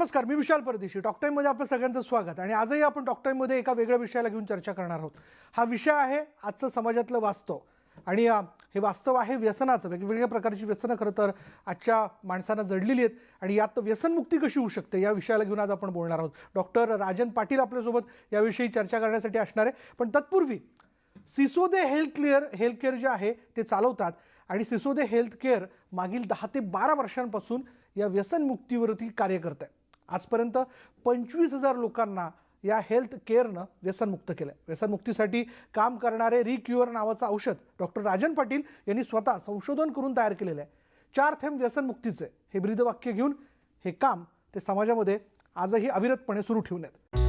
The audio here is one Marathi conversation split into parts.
नमस्कार मी विशाल परदेशी. टॉक टाईममध्ये आपलं सगळ्यांचं स्वागत. आणि आजही आपण टॉक टाईममध्ये एका वेगळ्या विषयाला घेऊन चर्चा करणार आहोत. हा विषय आहे आजचं समाजातलं वास्तव. आणि हे वास्तव आहे व्यसनाचं. वेगवेगळ्या प्रकारची व्यसनं खरं तर आजच्या माणसांना जडलेली आहेत. आणि यात व्यसनमुक्ती कशी होऊ शकते या विषयाला घेऊन आज आपण बोलणार आहोत. डॉक्टर राजन पाटील आपल्यासोबत याविषयी चर्चा करण्यासाठी असणार आहे. पण तत्पूर्वी Sisode health care health care जे आहे ते चालवतात. आणि सिसोदे हेल्थ केअर मागील दहा ते बारा वर्षांपासून या व्यसनमुक्तीवरती कार्य करत आहे आजपर्यंत पंचवीस हजार लोकांना या हेल्थ केअरनं व्यसनमुक्त केलं आहे व्यसनमुक्तीसाठी काम करणारे रिक्युअर नावाचं औषध डॉक्टर राजन पाटील यांनी स्वतः संशोधन करून तयार केलेलं आहे. चार थेंब व्यसनमुक्तीचे हे ब्रीदवाक्य घेऊन हे काम ते समाजामध्ये आजही अविरतपणे सुरू ठेवण्यात आहेत.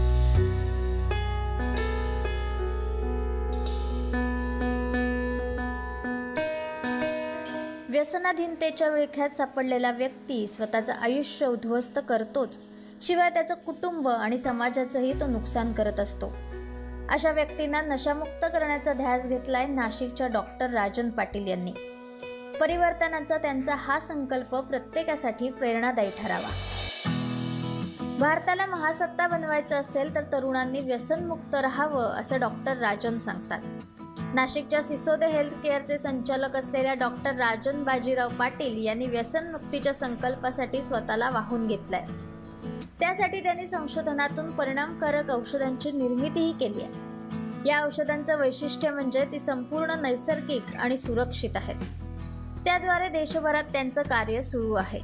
व्यसनाधीनतेच्या विळख्यात सापडलेला व्यक्ती स्वतःचं आयुष्य उद्ध्वस्त करतोच शिवाय त्याचं कुटुंब आणि समाजाचंही तो नुकसान करत असतो. अशा व्यक्तींना नशामुक्त करण्याचा ध्यास घेतलाय नाशिकच्या डॉक्टर राजन पाटील यांनी. परिवर्तनाचा त्यांचा हा संकल्प प्रत्येकासाठी प्रेरणादायी ठरावा. भारताला महासत्ता बनवायचं असेल तर तरुणांनी व्यसनमुक्त राहावं असं डॉक्टर राजन सांगतात. नाशिकच्या सिसोदे हेल्थ केअरचे संचालक असलेल्या डॉक्टर राजन बाजीराव पाटील यांनी व्यसनमुक्तीच्या संकल्पासाठी स्वतःला वाहून घेतलाय. त्यासाठी त्यांनी संशोधनातून परिणामकारक औषधांची निर्मितीही केली आहे. या औषधांचं वैशिष्ट्य म्हणजे ती संपूर्ण नैसर्गिक आणि सुरक्षित आहेत. त्याद्वारे देशभरात त्यांचं कार्य सुरू आहे.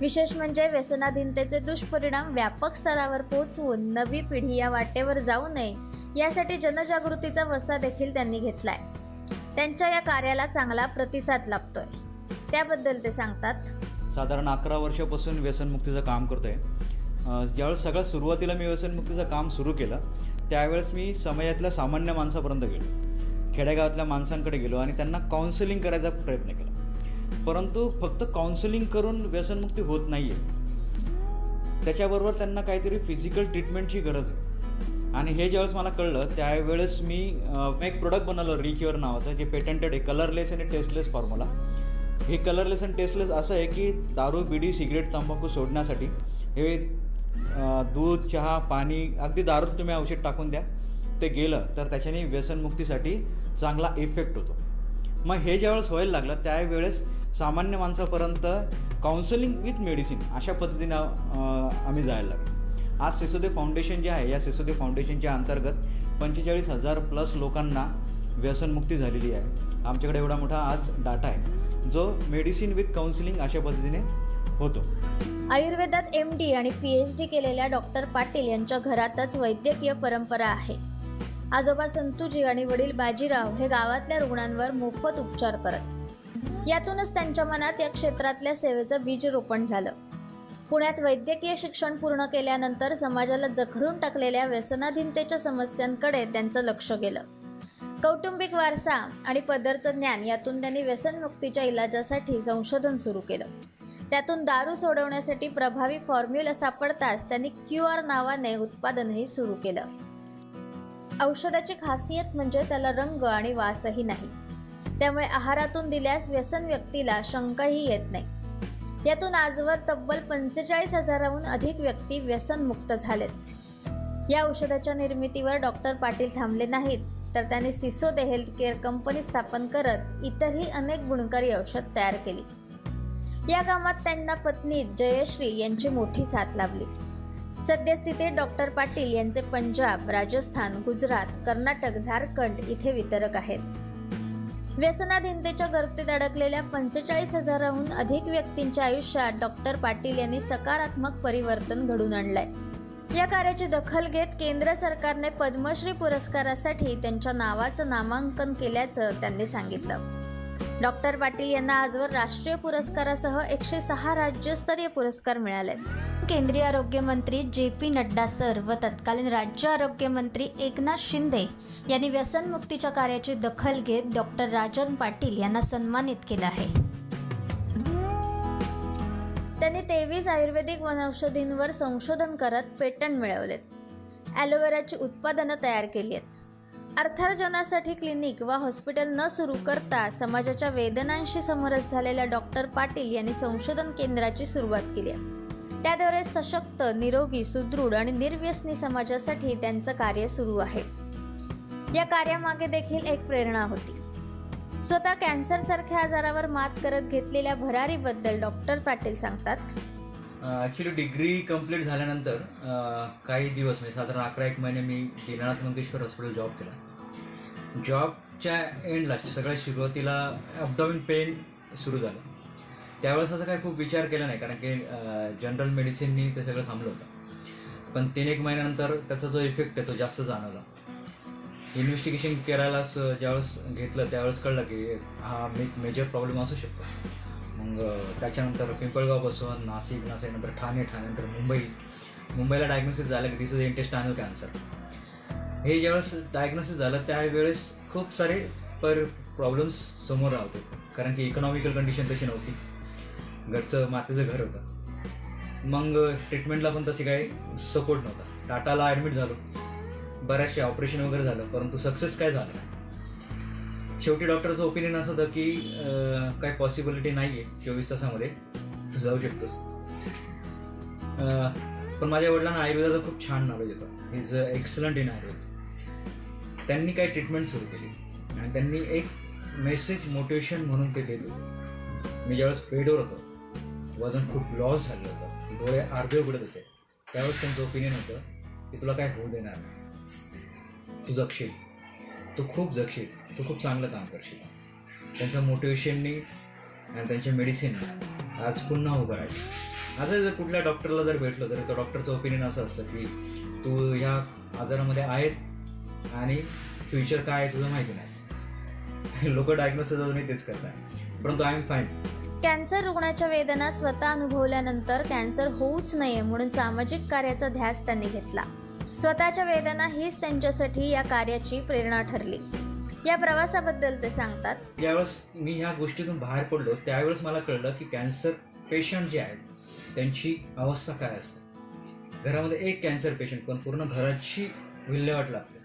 विशेष म्हणजे व्यसनाधीनतेचे दुष्परिणाम व्यापक स्तरावर पोहोचवून नवी पिढी या वाटेवर जाऊ नये यासाठी जनजागृतीचा वसा देखील त्यांनी घेतलाय. त्यांच्या या कार्याला चांगला प्रतिसाद लाभतोय. त्याबद्दल ते सांगतात. साधारण अकरा वर्षापासून व्यसनमुक्तीचं काम करतो आहे ज्यावेळेस सगळ्यात सुरुवातीला मी व्यसनमुक्तीचं काम सुरू केलं त्यावेळेस मी समाजातल्या सामान्य माणसापर्यंत गेलो. खेडेगावातल्या माणसांकडे गेलो आणि त्यांना काउन्सिलिंग करायचा प्रयत्न केला. परंतु फक्त काउन्सिलिंग करून व्यसनमुक्ती होत नाही आहे त्याच्याबरोबर त्यांना काहीतरी फिजिकल ट्रीटमेंटची गरज आहे. आणि हे ज्यावेळेस मला कळलं त्यावेळेस मी एक प्रोडक्ट बनवलं रिक्युअर नावाचं जे पेटंटेड आहे कलरलेस आणि टेस्टलेस फॉर्म्युला हे कलरलेस आणि टेस्टलेस असं आहे की दारू बिडी सिगरेट तंबाखू सोडण्यासाठी हे दूध चहा पाणी अगदी दारूत तुम्ही औषध टाकून द्या. ते गेलं तर त्याच्याने व्यसनमुक्तीसाठी चांगला इफेक्ट होतो. मग हे ज्यावेळेस व्हायला लागलं त्यावेळेस सामान्य माणसापर्यंत काउन्सिलिंग विथ मेडिसिन अशा पद्धतीनं आम्ही जायला लागलो. आज सिसोदे फाउंडेशन जे आहे या सिसोदे फाउंडेशनच्या अंतर्गत पंचेचाळीस हजार प्लस लोकांना व्यसनमुक्ती झालेली आहे. आमच्याकडे एवढा मोठा आज डाटा आहे. जो मेडिसिन विथ काउन्सिलिंग अशा पद्धतीने होतो. आयुर्वेदात एम डी आणि पी एच डी केलेल्या डॉक्टर पाटील यांच्या घरातच वैद्यकीय परंपरा आहे. आजोबा संतुजी आणि वडील बाजीराव हे गावातल्या रुग्णांवर मोफत उपचार करत. यातूनच त्यांच्या मनात या क्षेत्रातल्या सेवेचं बीज रोपण झालं. पुण्यात वैद्यकीय शिक्षण पूर्ण केल्यानंतर समाजाला जखडून टाकलेल्या व्यसनाधीनतेच्या समस्यांकडे त्यांचं लक्ष गेलं. कौटुंबिक वारसा आणि पदरचं ज्ञान यातून त्यांनी व्यसनमुक्तीच्या इलाजासाठी संशोधन सुरू केलं. त्यातून दारू सोडवण्यासाठी प्रभावी फॉर्म्युला सापडताच त्यांनी क्यू आर नावाने उत्पादनही सुरू केलं. औषधाची खासियत म्हणजे त्याला रंग आणि वासही नाही. त्यामुळे आहारातून दिल्यास व्यसन व्यक्तीला शंकाही येत नाही. यातून आजवर तब्बल पंचेचाळीस हजाराहून अधिक व्यक्ती व्यसनमुक्त झालेत. या औषधाच्या निर्मितीवर डॉक्टर पाटील थांबले नाहीत तर त्यांनी सिसोदे हेल्थ केअर कंपनी स्थापन करत इतरही अनेक गुणकारी औषध तयार केली. या कामात त्यांना पत्नी जयश्री यांची मोठी साथ लाभली. सद्यस्थितीत डॉक्टर पाटील यांचे पंजाब राजस्थान गुजरात कर्नाटक झारखंड इथे वितरक आहेत. व्यसनाधीनतेच्या गर्तेत अडकलेल्या पंचेचाळीस हजाराहून अधिक व्यक्तींच्या आयुष्यात डॉक्टर पाटील यांनी सकारात्मक परिवर्तन घडून आणलंय. या कार्याची दखल घेत केंद्र सरकारने पद्मश्री पुरस्कारासाठी त्यांच्या नावाचं नामांकन केल्याचं त्यांनी सांगितलं. डॉक्टर पाटील यांना आजवर राष्ट्रीय पुरस्कारासह एकशे सहा राज्यस्तरीय पुरस्कार मिळाले. केंद्रीय आरोग्य मंत्री जे पी नड्डा सर व तत्कालीन राज्य आरोग्य मंत्री एकनाथ शिंदे यांनी व्यसनमुक्तीच्या कार्याची दखल घेत डॉक्टर राजन पाटील यांना सन्मानित केलं आहे. त्यांनी तेवीस आयुर्वेदिक वनौषधींवर संशोधन करत पेटंट मिळवलेत. ॲलोवेराची उत्पादनं तयार केली आहेत. अर्थार्जनासाठी क्लिनिक वा हॉस्पिटल न सुरू करता समाजाच्या वेदनांशी समरस झालेल्या डॉक्टर पाटील यांनी संशोधन केंद्राची सुरुवात केली आहे. त्याद्वारे सशक्त निरोगी सुदृढ आणि निर्व्यसनी समाजासाठी त्यांचं कार्य सुरू आहे. या कार्यामागे देखील एक प्रेरणा होती. स्वतः कॅन्सरसारख्या आजारावर मात करत घेतलेल्या भरारीबद्दल डॉक्टर पाटील सांगतात ॲक्च्युली डिग्री कंप्लीट झाल्यानंतर काही दिवस म्हणजे साधारण अकरा एक महिने मी दीनानाथ मंगेशकर हॉस्पिटल जॉब केला. जॉबच्या एंडला सगळ्या सुरुवातीला अपडाऊन पेन सुरू झालं. त्यावेळेस असं काही खूप विचार केला नाही कारण की जनरल मेडिसिननी ते सगळं थांबलं होतं. पण तीन एक महिन्यानंतर त्याचा जो इफेक्ट आहे तो जास्त जाणवला. इन्व्हेस्टिगेशन करायला स- ज्यावेळेस घेतलं त्यावेळेस कळलं की हा मे मेजर प्रॉब्लेम असू शकतो. मग त्याच्यानंतर पिंपळगावपासून नाशिक नाशिकनंतर ठाणे ठाण्यानंतर मुंबई. मुंबईला डायग्नोसिस झालं की दिस इज इंटेस्टायनल कॅन्सर हे ज्यावेळेस डायग्नोसिस झालं त्यावेळेस खूप सारे पर प्रॉब्लेम्स समोर राहते कारण की इकॉनॉमिकल कंडिशन तशी नव्हती. घरचं मातेचं घर होतं. मग ट्रीटमेंटला पण तशी काही सपोर्ट नव्हता. टाटाला ॲडमिट झालो. बऱ्याचशे ऑपरेशन वगैरे झालं परंतु सक्सेस काय झालं? नाही शेवटी डॉक्टरचं ओपिनियन असं होतं की काय काही पॉसिबिलिटी नाही आहे चोवीस तासामध्ये. तू जाऊ शकतोस. पण माझ्या वडिलांना आयुर्वेदाचं खूप छान नॉलेज होतं. इज एक्सलंट इन आयुर्वेद त्यांनी काही ट्रीटमेंट सुरू केली. आणि त्यांनी एक मेसेज मोटिवेशन म्हणून ते देत होते. मी ज्यावेळेस बेडवर होतो वजन खूप लॉस झालं होतं. डोळे अर्धे उघडत होते. त्यावेळेस त्यांचं ओपिनियन होतं की तुला काय होऊ देणार नाही. तू जगशील तू खूप जगशील तू खूप चांगलं काम करशील. त्यांच्या मोटिवेशननी आणि त्यांच्या मेडिसिननी आज पुन्हा उभं राहील. आजही जर कुठल्या डॉक्टरला जर भेटलो तर तो डॉक्टरचं ओपिनियन असं असतं की तू ह्या आजारामध्ये आहेत आणि फ्युचर काय आहे तुझं माहिती नाही. लोक डायग्नोसिस अजूनही तेच करतात परंतु आय एम फाईन कॅन्सर रुग्णाच्या वेदना स्वतः अनुभवल्यानंतर कॅन्सर होऊच नये म्हणून सामाजिक कार्याचा ध्यास त्यांनी घेतला. स्वतःच्या वेदना हीच त्यांच्यासाठी या कार्याची प्रेरणा ठरली. या प्रवासाबद्दल ते सांगतात. ज्यावेळेस मी ह्या गोष्टीतून बाहेर पडलो त्यावेळेस मला कळलं की कॅन्सर पेशंट जे आहेत त्यांची अवस्था काय असते. घरामध्ये एक कॅन्सर पेशंट पण पूर्ण घराची विल्हेवाट लागते.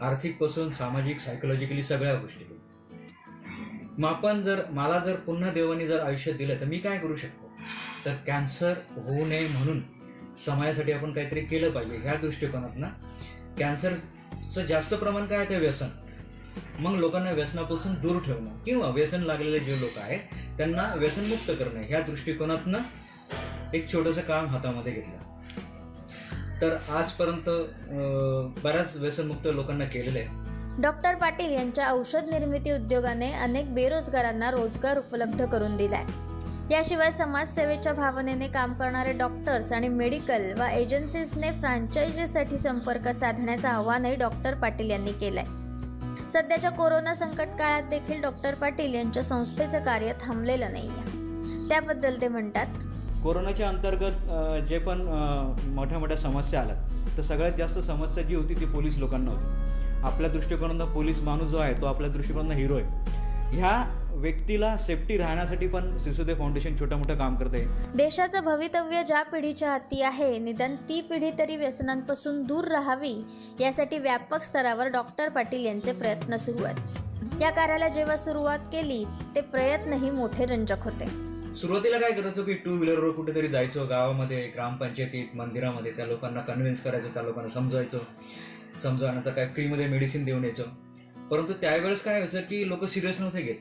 आर्थिकपासून सामाजिक सायकोलॉजिकली सगळ्या गोष्टी. मग आपण जर मला जर पुन्हा देवाने जर आयुष्य दिलं तर मी काय करू शकतो? तर कॅन्सर होऊ नये म्हणून समाजासाठी आपण काहीतरी केलं पाहिजे ह्या दृष्टिकोनातनं कॅन्सरचं जास्त प्रमाण काय आहे ते व्यसन. मग लोकांना व्यसनापासून दूर ठेवणं किंवा व्यसन लागलेले जे लोक आहेत त्यांना व्यसनमुक्त करणं ह्या दृष्टिकोनातनं एक छोटंसं काम हातामध्ये घेतलं. तर आजपर्यंत अं, बऱ्याच व्यसनमुक्त लोकांना केलेलं आहे. डॉक्टर पाटील यांच्या औषध निर्मिती उद्योगाने अनेक बेरोजगारांना रोजगार उपलब्ध करून दिलाय. याशिवाय समाजसेवेच्या भावनेने काम करणारे डॉक्टर्स आणि मेडिकल व एजन्सीजने फ्रँचायझीसाठी संपर्क साधण्याचं आवाहनही डॉक्टर पाटील यांनी केलंय. सध्याच्या कोरोना संकट काळात देखील डॉक्टर पाटील यांच्या संस्थेचं कार्य थांबलेलं नाहीये. त्याबद्दल ते म्हणतात कोरोनाच्या अंतर्गत जे पण मोठ्या मोठ्या समस्या आल्यात तर सगळ्यात जास्त समस्या जी होती ती पोलीस लोकांना होती. आपल्या दृष्टिकोनातून पोलीस माणूस जो आहे तो आपल्या दृष्टिकोनातून हिरो आहे. ह्या व्यक्तीला सेफ्टी राहण्यासाठी पण सिसोदे फाउंडेशन छोटं मोठं काम करते देशाचं भवितव्य ज्या पिढीच्या हाती आहे निदान ती पिढी तरी व्यसनांपासून दूर राहावी यासाठी व्यापक स्तरावर डॉक्टर पाटील यांचे प्रयत्न सुरू आहेत. या कार्याला जेव्हा सुरुवात केली ते प्रयत्नही मोठे रंजक होते. सुरुवातीला काय करायचो की टू व्हीलरवर कुठेतरी जायचो गावामध्ये ग्रामपंचायतीत मंदिरामध्ये त्या लोकांना कन्व्हिन्स करायचो त्या लोकांना समजायचो समजावल्यानंतर काय फ्रीमध्ये मेडिसिन देऊन यायचो. परंतु त्यावेळेस काय व्हायचं की लोक सिरियस नव्हते घेत.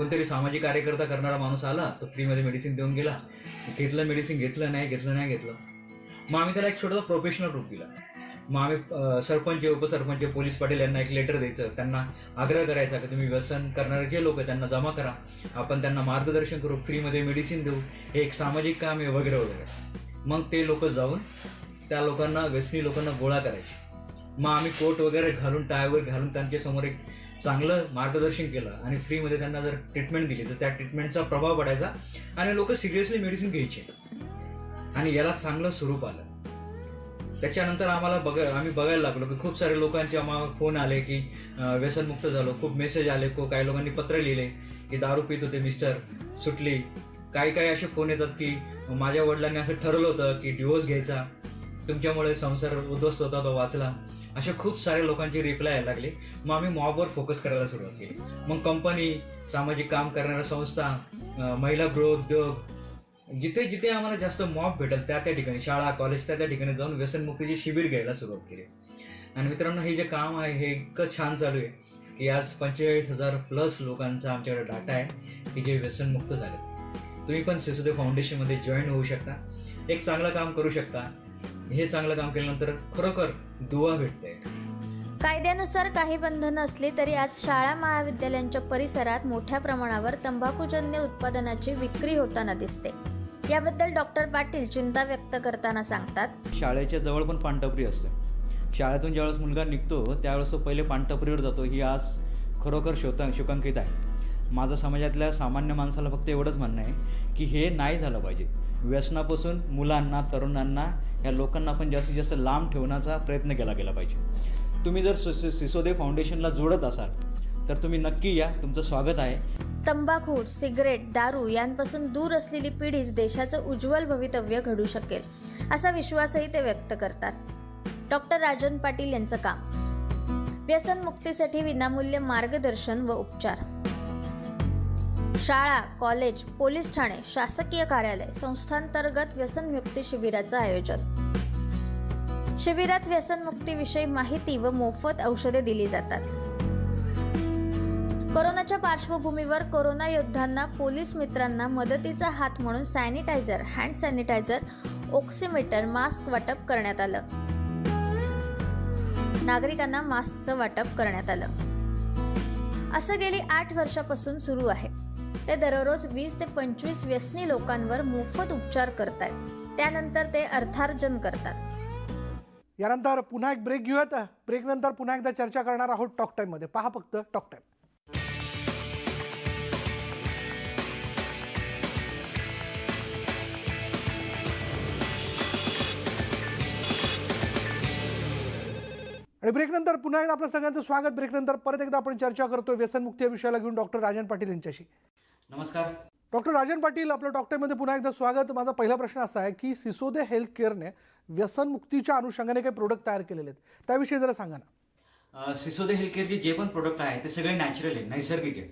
कोणतरी सामाजिक कार्यकर्ता करणारा माणूस आला तो फ्रीमध्ये मेडिसिन देऊन गेला. घेतलं मेडिसिन घेतलं नाही घेतलं नाही घेतलं. मग आम्ही त्याला एक छोटासा प्रोफेशनल रूप दिला. मग आम्ही सरपंच उपसरपंच पोलीस पाटील यांना एक लेटर द्यायचं. त्यांना आग्रह करायचा की तुम्ही व्यसन करणारे जे लोक त्यांना जमा करा. आपण त्यांना मार्गदर्शन करू फ्रीमध्ये मेडिसिन देऊ. हे एक सामाजिक काम आहे वगैरे वगैरे. मग ते लोक जाऊन त्या लोकांना व्यसनी लोकांना गोळा करायचे. मग आम्ही कोट वगैरे घालून टायवर घालून त्यांच्यासमोर एक चांगलं मार्गदर्शन केलं आणि फ्रीमध्ये त्यांना जर ट्रीटमेंट दिली तर त्या ट्रीटमेंटचा प्रभाव पडायचा आणि लोक सिरियसली मेडिसिन घ्यायचे. आणि याला चांगलं स्वरूप आलं. त्याच्यानंतर आम्हाला बघ आम्ही बघायला लागलो की खूप सारे लोकांचे आम्हाला फोन आले की व्यसनमुक्त झालो. खूप मेसेज आले को काही लोकांनी पत्र लिहिले की दारू पित होते मिस्टर सुटली. काही काही असे फोन येतात की माझ्या वडिलांनी असं ठरवलं होतं की डिवोर्स घ्यायचा. तुमच्यामुळे संसार उद्ध्वस्त होता तो वाचला. अशा खूप सारे लोकांचे रिप्लाय यायला लागले. मग आम्ही मॉबवर फोकस करायला सुरुवात केली. मग कंपनी सामाजिक काम करणाऱ्या संस्था महिला गृहोद्योग जिथे जिथे आम्हाला जास्त मॉब भेटेल त्या त्या ठिकाणी शाळा कॉलेज त्या त्या ठिकाणी जाऊन व्यसनमुक्तीचे शिबिर घ्यायला सुरुवात केली. आणि मित्रांनो हे जे काम आहे हे इतकं छान चालू आहे की आज पंचेचाळीस हजार प्लस लोकांचा आमच्याकडे डाटा आहे की जे व्यसनमुक्त झाले. तुम्ही पण सिसुदे फाउंडेशनमध्ये जॉईन होऊ शकता. एक चांगलं काम करू शकता. हे चांगलं काम केल्यानंतर खरोखर दुवा भेटते. कायद्यानुसार काही बंधनं असली तरी आज शाळा महाविद्यालयांच्या परिसरात मोठ्या प्रमाणावर तंबाखूजन्य उत्पादनाची विक्री होताना दिसते. याबद्दल डॉक्टर पाटील चिंता व्यक्त करताना सांगतात. शाळेच्या जवळ पण पानटपरी असते. शाळेतून ज्यावेळेस मुलगा निघतो त्यावेळेस तो पहिले पानटपरीवर जातो. ही आज खरोखर शोता शोकांकित आहे. माझं समाजातल्या सामान्य माणसाला फक्त एवढंच म्हणणं आहे की हे नाही झालं पाहिजे. व्यसनापासून मुलांना तरुणांना या लोकांना पण जास्तीत जास्त लांब ठेवण्याचा प्रयत्न केला गेला पाहिजे. तुम्ही जर सि- सिसोदे फाउंडेशनला जोडत असाल तर तुम्ही नक्की या. तुमचं स्वागत आहे. तंबाखू सिगरेट दारू यांपासून दूर असलेली पिढीच देशाचं उज्ज्वल भवितव्य घडू शकेल असा विश्वासही ते व्यक्त करतात. डॉक्टर राजन पाटील यांचं काम. व्यसनमुक्तीसाठी विनामूल्य मार्गदर्शन व उपचार. शाळा कॉलेज पोलीस ठाणे शासकीय कार्यालय संस्थांतर्गत व्यसनमुक्ती शिबिराचं आयोजन. शिबिरात व्यसनमुक्तीविषयी माहिती व मोफत औषधे दिली जातात. कोरोनाच्या पार्श्वभूमीवर कोरोना योद्ध्यांना पोलीस मित्रांना मदतीचा हात म्हणून sanitiser hand sanitiser oximeter mask वाटप करण्यात आलं. नागरिकांना मास्कचं वाटप करण्यात आलं. असं गेली आठ वर्षापासून सुरू आहे. ते दररोज वीस ते पंचवीस व्यसनी लोकांवर मोफत उपचार करतायत. त्यानंतर ते अर्थार्जन करतात. यानंतर पुन्हा एक ब्रेक घेऊयात. ब्रेक नंतर पुन्हा एकदा चर्चा करणार आहोत टॉक टाईममध्ये पहा फक्त टॉक टाइम आणि ब्रेक नंतर पुन्हा एकदा आपलं सगळ्यांचं स्वागत. ब्रेक नंतर परत एकदा आपण चर्चा करतोय. व्यसनमुक्ती या विषयाला घेऊन डॉक्टर राजन पाटील यांच्याशी. नमस्कार. डॉक्टर राजन पाटील आपल्या डॉक्टरमध्ये पुन्हा एकदा स्वागत. माझा पहिला प्रश्न असा आहे की सिसोदे हेल्थ केअरने व्यसनमुक्तीच्या अनुषंगाने काही प्रोडक्ट तयार केलेले आहेत. त्याविषयी जरा सांगा ना. सिसोदे हेल्थ केअरचे जे पण प्रोडक्ट आहे ते सगळे नॅचरल आहे नैसर्गिक आहे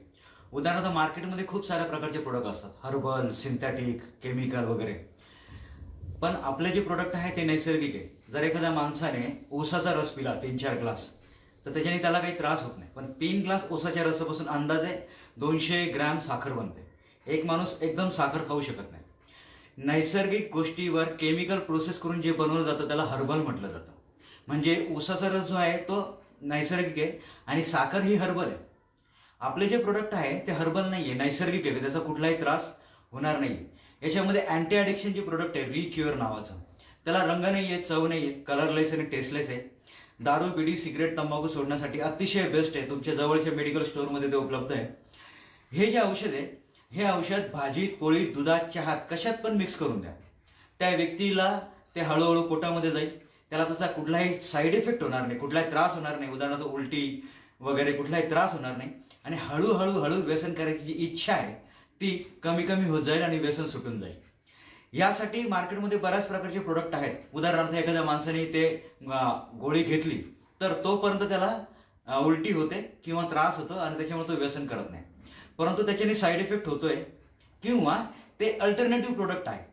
उदाहरणार्थ मार्केटमध्ये खूप साऱ्या प्रकारचे प्रोडक्ट असतात. हर्बल सिंथेटिक केमिकल वगैरे. पण आपले जे प्रोडक्ट आहे ते नैसर्गिक आहे. जर एखाद्या माणसाने ऊसाचा रस पिला तीन चार ग्लास तर त्याच्याने त्याला काही त्रास होत नाही. पण तीन ग्लास ऊसाच्या रसापासून अंदाजे दोनशे ग्रॅम साखर बनते. एक माणूस एकदम साखर खाऊ शकत नाही. नैसर्गिक गोष्टीवर केमिकल प्रोसेस करून जे बनवलं जातं त्याला हर्बल म्हटलं जातं. म्हणजे ऊसाचा रस जो आहे तो नैसर्गिक आहे आणि साखर ही हर्बल आहे. आपले जे प्रोडक्ट आहे ते हर्बल नाही आहे नैसर्गिक आहे. त्याचा कुठलाही त्रास होणार नाही याच्यामध्ये अँटी ॲडिक्शन जे प्रोडक्ट आहे रिक्युअर नावाचं त्याला रंग नाही आहे चव नाही आहे कलरलेस आणि टेस्टलेस आहे. दारू बिडी सिगरेट तंबाखू सोडण्यासाठी अतिशय बेस्ट आहे. तुमच्या जवळच्या मेडिकल स्टोअरमध्ये ते उपलब्ध आहे. हे जे औषध आहे हे औषध भाजीत पोळीत दुधात चहात कशात पण मिक्स करून द्या. त्या व्यक्तीला ते हळूहळू पोटामध्ये जाईल. त्याला त्याचा कुठलाही साईड इफेक्ट होणार नाही कुठलाही त्रास होणार नाही. उदाहरणार्थ उलटी वगैरे कुठलाही त्रास होणार नाही. आणि हळूहळू हळू व्यसन करायची जी इच्छा आहे ती कमी कमी होत जाईल आणि व्यसन सुटून जाईल. यासाठी मार्केटमध्ये बऱ्याच प्रकारचे प्रोडक्ट आहेत. उदाहरणार्थ एखाद्या माणसाने ते गोळी घेतली तर तोपर्यंत त्याला उलटी होते किंवा त्रास होतो आणि त्याच्यामुळे तो व्यसन करत नाही. परंतु त्याच्याने साईड इफेक्ट होतोय. किंवा ते अल्टरनेटिव्ह प्रोडक्ट आहे.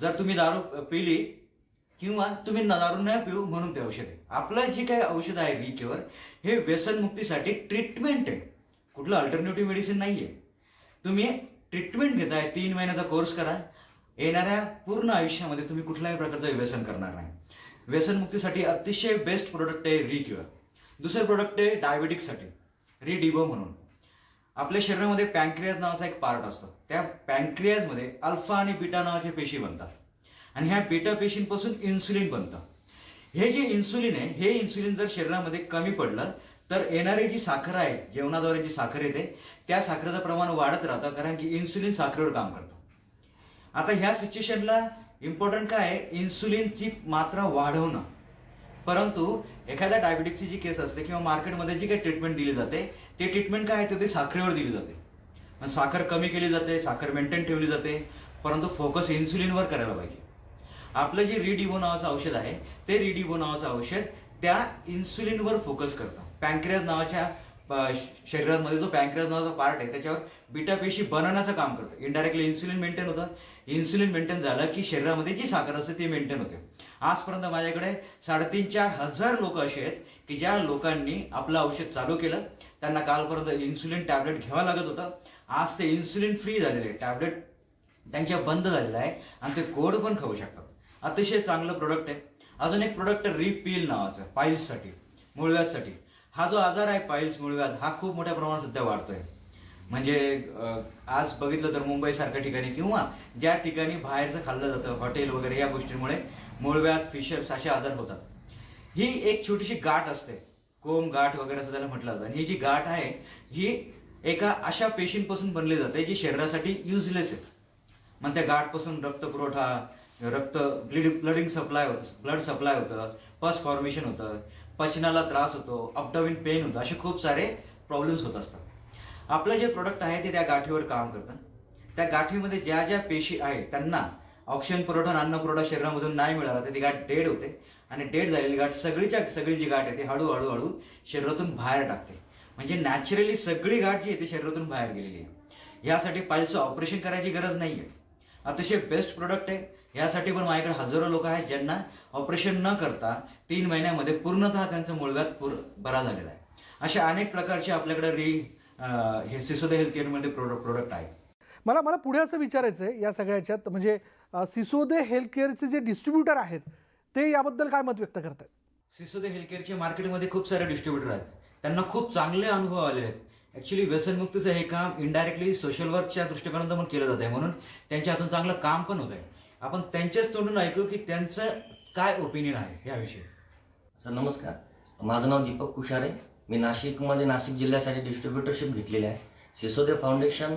जर तुम्ही दारू पिली किंवा तुम्ही न- दारू न पिऊ म्हणून ते औषध आहे. आपलं जे काही औषध आहे विकेवर हे व्यसनमुक्तीसाठी ट्रीटमेंट आहे. कुठलं अल्टरनेटिव्ह मेडिसिन नाही आहे तुम्ही ट्रीटमेंट घेताय तीन महिन्याचा कोर्स करा. येणाऱ्या पूर्ण आयुष्यामध्ये तुम्ही कुठल्याही प्रकारचं व्यसन करणार नाही. व्यसनमुक्तीसाठी अतिशय बेस्ट प्रोडक्ट आहे रिक्युअर दुसरं प्रोडक्ट आहे डायबेटिकसाठी रिडिबो म्हणून. आपल्या शरीरामध्ये पॅन्क्रियाज नावाचा एक पार्ट असतो. त्या पॅन्क्रियाजमध्ये अल्फा आणि बीटा नावाच्या पेशी बनतात. आणि ह्या बीटा पेशींपासून इन्सुलिन बनतं. हे जे इन्सुलिन आहे हे इन्सुलिन जर शरीरामध्ये कमी पडलं तर येणारी जी साखर आहे जेवणाद्वारे जी साखर येते त्या साखरेचं प्रमाण वाढत राहतं कारण की इन्सुलिन साखरेवर काम करतं. आता ह्या सिच्युएशनला इम्पॉर्टंट काय आहे? इन्सुलिनची मात्रा वाढवणं. परंतु एखाद्या डायबिटिक्सची जी केस असते किंवा मार्केटमध्ये जी काही ट्रीटमेंट दिली जाते ते ट्रीटमेंट काय आहे? तर ते साखरेवर दिली जाते. साखर कमी केली जाते साखर मेंटेन ठेवली जाते परंतु फोकस इन्सुलिनवर करायला पाहिजे. आपलं जे रिडिबो नावाचं औषध आहे ते रिडिबो नावाचं औषध त्या इन्सुलिनवर फोकस करतं. पॅन्क्रियाज नावाच्या शरीरामध्ये जो पॅन्क्रियाज नावाचा पार्ट आहे त्याच्यावर बीटा पेशी बनवण्याचं काम करतं. इनडायरेक्टली इन्सुलिन मेंटेन होतं. इन्सुलिन मेंटेन झालं की शरीरामध्ये जी साखर असते ती मेंटेन होते. आजपर्यंत माझ्याकडे साडेतीन चार हजार लोक असे आहेत की ज्या लोकांनी आपलं औषध चालू केलं. त्यांना कालपर्यंत इन्सुलिन टॅबलेट घ्यावं लागत होतं. आज ते इन्सुलिन फ्री झालेले टॅबलेट त्यांच्या बंद झालेलं आहे आणि ते गोड पण खाऊ शकतात. अतिशय चांगलं प्रोडक्ट आहे. अजून एक प्रोडक्ट आहे रिपील नावाचं पाईल्ससाठी मुळव्यासाठी हा जो आजार आहे पाईल्स मूळव्याध हा खूप मोठ्या प्रमाणात सध्या वाढतोय. म्हणजे आज बघितलं तर मुंबईसारख्या ठिकाणी किंवा ज्या ठिकाणी बाहेरचं खाल्लं जातं हॉटेल वगैरे या गोष्टींमुळे मूळव्यात फिशर्स असे आजार होतात. ही एक छोटीशी गाठ असते. कोम गाठ वगैरे असं त्याला म्हटलं जातं. आणि ही जी गाठ आहे ही एका अशा पेशींपासून बनली जाते जी शरीरासाठी युजलेस आहे. मग त्या गाठपासून रक्त पुरवठा रक्त ब्लिड ब्लडिंग सप्लाय होतं ब्लड सप्लाय होतं पस फॉर्मेशन होतं पचनाला त्रास होतो अपडाऊन पेन होतं असे खूप सारे प्रॉब्लेम्स होत असतात. आपलं जे प्रोडक्ट आहे ते त्या गाठीवर काम करतं. त्या गाठीमध्ये ज्या ज्या पेशी आहेत त्यांना ऑक्सिजन पुरवठा अन्न पुरवठा शरीरामधून नाही मिळाला तर ती गाठ डेड होते. आणि डेड झालेली गाठ सगळीच्या सगळी जी गाठ आहे ती हळूहळू हळू शरीरातून बाहेर टाकते. म्हणजे नॅचरली सगळी गाठ जी आहे ती शरीरातून बाहेर गेलेली आहे. यासाठी पायलचं ऑपरेशन करायची गरज नाही आहे अतिशय बेस्ट प्रोडक्ट आहे. यासाठी पण माझ्याकडे हजारो लोक आहेत ज्यांना ऑपरेशन न करता तीन महिन्यामध्ये पूर्णतः त्यांचा मुळव्याध पूर बरा झालेला आहे. अशा अनेक प्रकारचे आपल्याकडे री हे सिसोदा हेल्थ केअरमध्ये प्रोडक्ट प्रोडक्ट आहेत मला मला पुढे असं विचारायचं आहे या सगळ्याच्यात. म्हणजे सिसोदे हेल्थ केअरचे जे डिस्ट्रीब्युटर आहेत ते याबद्दल काय मत व्यक्त करतात सिसोदे हेल्थ केअरचे मार्केटमध्ये खूप सारे डिस्ट्रीब्युटर आहेत. त्यांना खूप चांगले अनुभव आलेले आहेत. ॲक्च्युली व्यसनमुक्तीचं हे काम इनडायरेक्टली सोशल वर्कच्या दृष्टिकोनातून पण केलं जात आहे म्हणून त्यांच्या हातून चांगलं काम पण होत आहे आपण त्यांच्याच तोंडून ऐकू की त्यांचं काय ओपिनियन आहे याविषयी सर नमस्कार. माझं नाव दीपक कुशारे. मी नाशिकमध्ये नाशिक जिल्ह्यासाठी डिस्ट्रीब्युटरशिप घेतलेली आहे. सिसोदे फाउंडेशन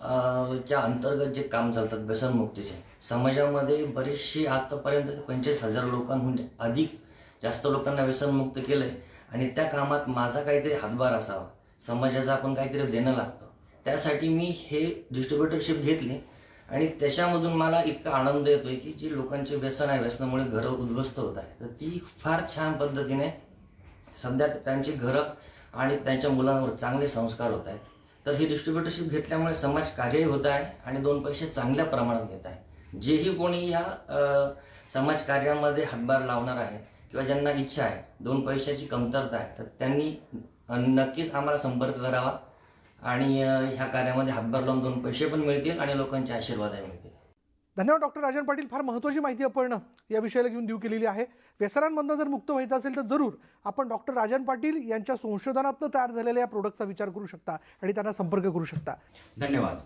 च्या अंतर्गत जे काम चालतात व्यसनमुक्तीचे समाजामध्ये बरेचसे आजपर्यंत पंचवीस हजार लोकांहून अधिक जास्त लोकांना व्यसनमुक्त केलं आहे आणि त्या कामात माझा काहीतरी हातभार असावा. समाजाचं आपण काहीतरी देणं लागतं. त्यासाठी मी हे डिस्ट्रीब्युटरशिप घेतली आणि त्याच्यामधून मला इतका आनंद येतोय की जी लोकांचे व्यसन आहे व्यसनामुळे घरं उद्ध्वस्त होत आहे तर ती फार छान पद्धतीने सध्या त्यांची घरं आणि त्यांच्या मुलांवर चांगले संस्कार होत आहेत. तर ही डिस्ट्रीब्युटरशिप घेतल्यामुळे समाज कार्यही होत आहे आणि दोन पैसे चांगल्या प्रमाणात घेत आहे. जेही कोणी या समाज कार्यामध्ये हातभार लावणार आहे किंवा ज्यांना इच्छा आहे दोन पैशाची कमतरता आहे तर त्यांनी नक्कीच आम्हाला संपर्क करावा आणि ह्या कार्यामध्ये हातभार लावून दोन पैसे पण मिळतील आणि लोकांचे आशीर्वादही मिळतील. धन्यवाद डॉक्टर राजन पाटील. फार महत्त्वाची माहिती आपण या विषयाला घेऊन देऊ केलेली आहे. व्यसनांमधनं जर मुक्त व्हायचं असेल तर जरूर आपण डॉक्टर राजन पाटील यांच्या संशोधनातनं तयार झालेल्या या प्रोडक्टचा विचार करू शकता आणि त्यांना संपर्क करू शकता. धन्यवाद.